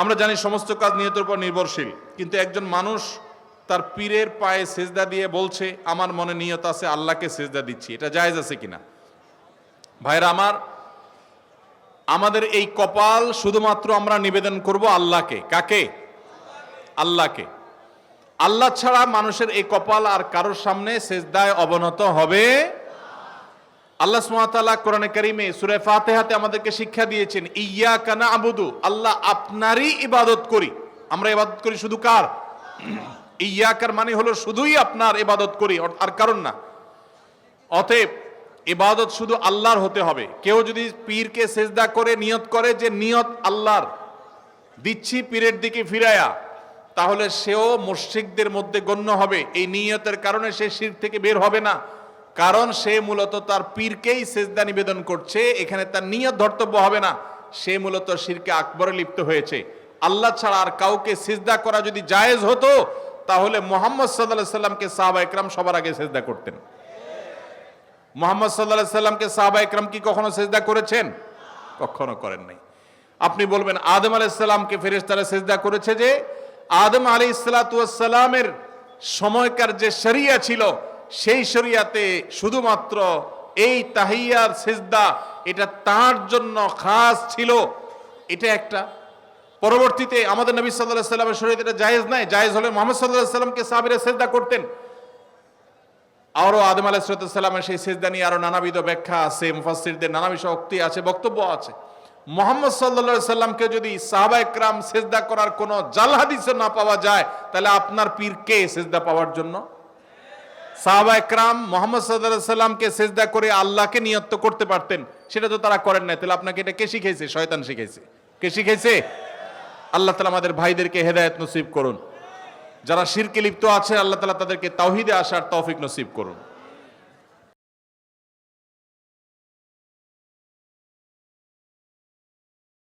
আমরা জানি সমস্ত কাজ নিয়তের উপর নির্ভরশীল, কিন্তু একজন মানুষ তার পীরের পায়ে সেজদা দিয়ে বলছে, আমার মনে নিয়ত আছে, আল্লাহকে সেজদা দিচ্ছি। এটা জায়েজ আছে কিনা? ভাইরা আমার, আমাদের এই কপাল শুধুমাত্র আমরা নিবেদন করব আল্লাহকে। কাকে? আল্লাহকে। আল্লাহ ছাড়া মানুষের এই কপাল আর কারোর সামনে সেজদায় অবনত হবে আল্লাহ সুমাতাল্লাহ কোরআনে কারিমে সুরে ফাতেহাতে আমাদেরকে শিক্ষা দিয়েছেন ইয়া কানা আবুদু আল্লাহ আপনারই ইবাদত করি। আমরা ইবাদত করি শুধু কার? ইয়াকার মানে হলো শুধুই আপনার ইবাদত করি আর কারণ না। অতএব ইবাদত শুধু আল্লাহর হতে হবে। কেউ যদি পীরকে সেজদা করে, নিয়ত করে যে নিয়ত আল্লাহর, দিচ্ছি পীরের দিকে ফিরায়া, তাহলে সেও মুশরিকদের মধ্যে গণ্য হবে। এই নিয়তের কারণে সে শির থেকে বের হবে না। কারণ সে মূলত তার পীরকেই সেজদা নিবেদন করছে, এখানে তার নিয়ত ধর্তব্য হবে না। সে মূলত শিরকে আকবরে লিপ্ত হয়েছে। আল্লাহ ছাড়া আর কাউকে সেজদা করা যদি জায়েজ হতো, তাহলে মোহাম্মদ সাল্লাহ সাল্লামকে সাহাবা একরাম সবার আগে সেজদা করতেন। মোহাম্মদ সাল্লাহ সাল্লামকে সাহাবা একরাম কি কখনো সেজদা করেছেন? কখনো করেন নাই। আপনি বলবেন, আদম আলাইসাল্লামকে ফেরেশতারা সেজদা করেছে যে, আদম আলী সালামের সময়কার যে শরিয়া ছিল সেই শরিয়াতে শুধুমাত্র এই তাহিয়ার সেজদা, এটা তার জন্য খাস ছিল। এটা একটা। পরবর্তীতে আমাদের নবী সাল্লাহ সাল্লামের শরীয়তে এটা জায়েজ নাই। জায়েজ হলে মোহাম্মদ সাল্লাহ সাল্লামকে সাহাবিরা সেজদা করতেন। আরও আদম আলাহিসাল্লামের সেই সেজদা নিয়ে আরও নানাবিধ ব্যাখ্যা আছে মুফাসিরদের নানাবিধ শক্তি আছে, বক্তব্য আছে। মোহাম্মদ সাল্লা সাল্লামকে যদি সাহাবা একরাম সেজদা করার কোনো জাল হাদিসে না পাওয়া যায়, তাহলে আপনার পীরকে সেজদা পাওয়ার জন্য? সাহাবা একরাম মোহাম্মদ সাল্লামকে সেজদা করে আল্লাহকে নিয়ত করতে পারতেন, সেটা তো তারা করেন নাই। তাহলে আপনাকে এটা কে শিখেছে শয়তান শিখেছে কে শিখেছে আল্লাহ তালা আমাদের ভাইদেরকে হেদায়ত নসিব করুন। যারা শিরকে লিপ্ত আছে আল্লাহ তালা তাদেরকে তাওহিদে আসার তৌফিক নসিব করুন।